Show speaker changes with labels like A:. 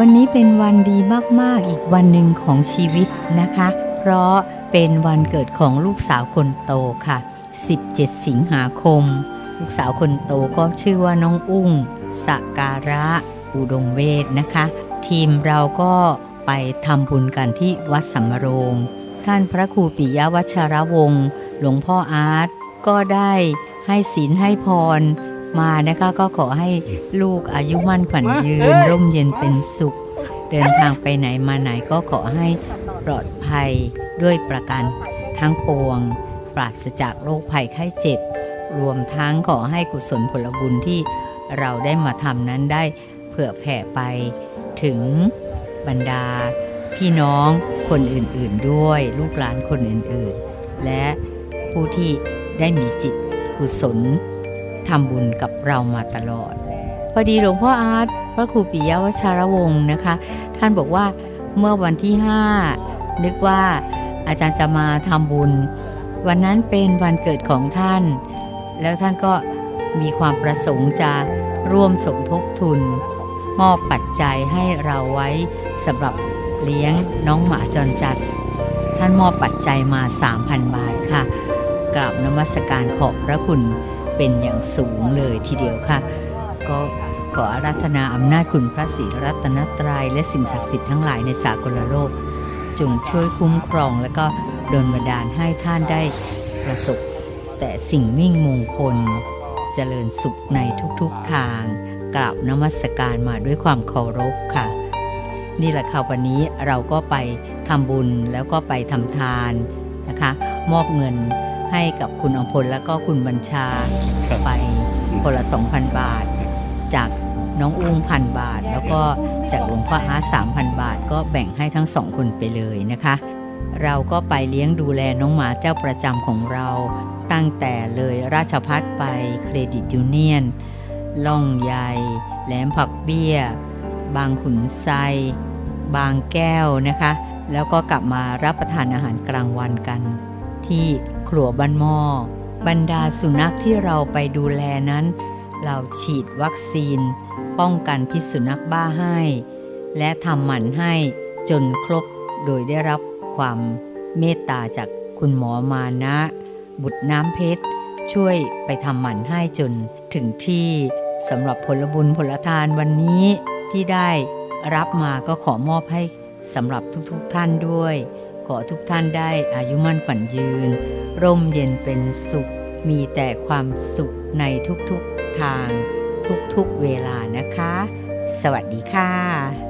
A: วันนี้เป็นวันดีมากๆ อีกวันหนึ่งของชีวิตนะคะ เพราะเป็นวันเกิดของลูกสาวคนโตค่ะ 17 สิงหาคม ลูกสาวคนโตก็ชื่อว่าน้องอุ้งสการะอุดมเวทนะคะ ทีมเราก็ไปทำบุญกันที่วัดสัมมโรง ท่านพระครูปิยวัชรวงศ์หลวงพ่ออาร์ตก็ได้ให้ศีลให้พร มานะคะก็ขอให้ลูกอายุมั่นขวัญยืน ร่มเย็นเป็นสุข เดินทางไปไหนมาไหนก็ขอให้ปลอดภัยด้วยประการทั้งปวง ปราศจากโรคภัยไข้เจ็บ รวมทั้งขอให้กุศลผลบุญที่เราได้มาทำนั้นได้เผื่อแผ่ไปถึงบรรดา พี่น้องคนอื่นๆด้วย ลูกหลานคนอื่นๆ และผู้ที่ได้มีจิตกุศล ทำบุญกับเรามาตลอด พอดีหลวงพ่ออาร์ตพระครูปิยวชารวงศ์นะคะ ท่านบอกว่าเมื่อวันที่ 5 นึกว่าอาจารย์จะมาทำบุญ วันนั้นเป็นวันเกิดของท่าน แล้วท่านก็มีความประสงค์จะร่วมสมทบทุน มอบปัจจัยให้เราไว้สำหรับเลี้ยงน้องหมาจรจัด ท่านมอบปัจจัยมา 3,000 บาทค่ะกราบนมัสการขอบพระคุณ เป็นอย่างสูงเลยทีเดียวค่ะ ก็ขออารัธนาอำนาจคุณพระศรีรัตนตรัยและสิ่งศักดิ์สิทธิ์ทั้งหลายในสากลโลก จงช่วยคุ้มครองและก็ดลบันดาลให้ท่านได้ประสบ แต่สิ่งมิ่งมงคลเจริญสุขในทุกๆทาง กราบนมัสการมาด้วยความเคารพค่ะ นี่แหละค่ะวันนี้เราก็ไปทำบุญแล้วก็ไปทำทานนะคะ มอบเงิน ให้กับคุณอมพลแล้วก็คุณบัญชา
B: ครับ
A: ไปคนละ 2,000 บาท จากน้องอุ้งพันบาท แล้วก็จากหลวงพ่ออาร์ต3,000บาท ก็แบ่งให้ทั้งสองคนไปเลยนะคะ เราก็ไปเลี้ยงดูแลน้องหมาเจ้าประจำของเรา ตั้งแต่เลยราชพัฒไปเครดิตยูเนียน ล่องใยแหลมผักเบี้ย บางขุนไซ บางแก้วนะคะ แล้วก็กลับมารับประทานอาหารกลางวันกัน ที่ ครัวบ้านหม้อบรรดาสุนัขที่เราไปดูแลนั้น เราฉีดวัคซีน ป้องกันพิษสุนัขบ้าให้ และทำหมันให้จนครบโดยได้รับความเมตตาจากคุณหมอมานะ บุตรน้ำเพชร ช่วยไปทำหมันให้จนถึงที่สำหรับผลบุญผลทานวันนี้ที่ได้รับมาก็ขอมอบให้สำหรับทุกๆทท่านด้วย ขอทุกท่านได้อายุมั่นขวัญยืน ร่มเย็นเป็นสุข มีแต่ความสุขในทุกๆทาง ทุกๆเวลานะคะ สวัสดีค่ะ